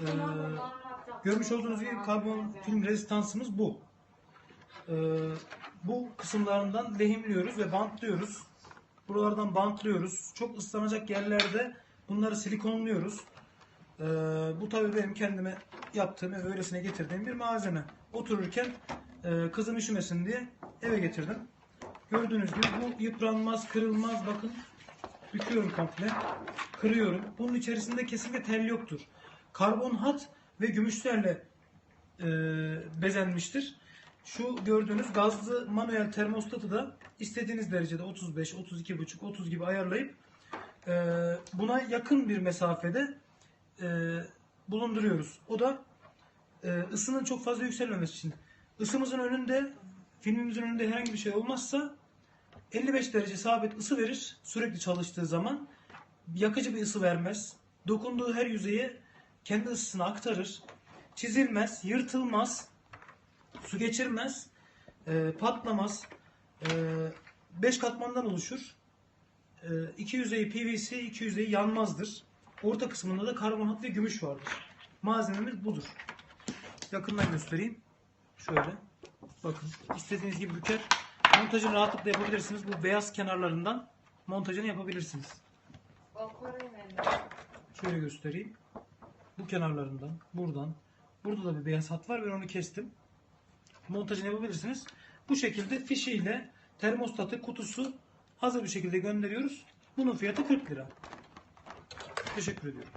Ee, görmüş olduğunuz gibi karbon film rezistansımız bu. Ee, bu kısımlarından lehimliyoruz ve bantlıyoruz. Buralardan bantlıyoruz. Çok ıslanacak yerlerde bunları silikonluyoruz. Ee, bu tabii benim kendime yaptığım ve öylesine getirdiğim bir malzeme. Otururken e, kızım üşümesin diye eve getirdim. Gördüğünüz gibi bu yıpranmaz, kırılmaz. Bakın büküyorum komple. Kırıyorum. Bunun içerisinde kesinlikle tel yoktur. Karbon hat ve gümüşlerle e, bezenmiştir. Şu gördüğünüz gazlı manuel termostatı da istediğiniz derecede 35, 32,5, 30 gibi ayarlayıp e, buna yakın bir mesafede e, bulunduruyoruz. O da e, ısının çok fazla yükselmemesi için. Isımızın önünde, filmimizin önünde herhangi bir şey olmazsa 55 derece sabit ısı verir sürekli çalıştığı zaman. Yakıcı bir ısı vermez. Dokunduğu her yüzeye kendi ısısını aktarır. Çizilmez, yırtılmaz, su geçirmez, e, patlamaz. 5 katmandan oluşur. E, iki yüzeyi PVC, iki yüzeyi yanmazdır. Orta kısmında da karbonat ve gümüş vardır. Malzememiz budur. Yakından göstereyim. Şöyle. Bakın. istediğiniz gibi büker. Montajını rahatlıkla yapabilirsiniz. Bu beyaz kenarlarından montajını yapabilirsiniz. Şöyle göstereyim. Bu kenarlarından, buradan. Burada da bir beyaz hat var. Ben onu kestim. Montajını yapabilirsiniz. Bu şekilde fişiyle termostatı, kutusu hazır bir şekilde gönderiyoruz. Bunun fiyatı 40 lira. Teşekkür ediyorum.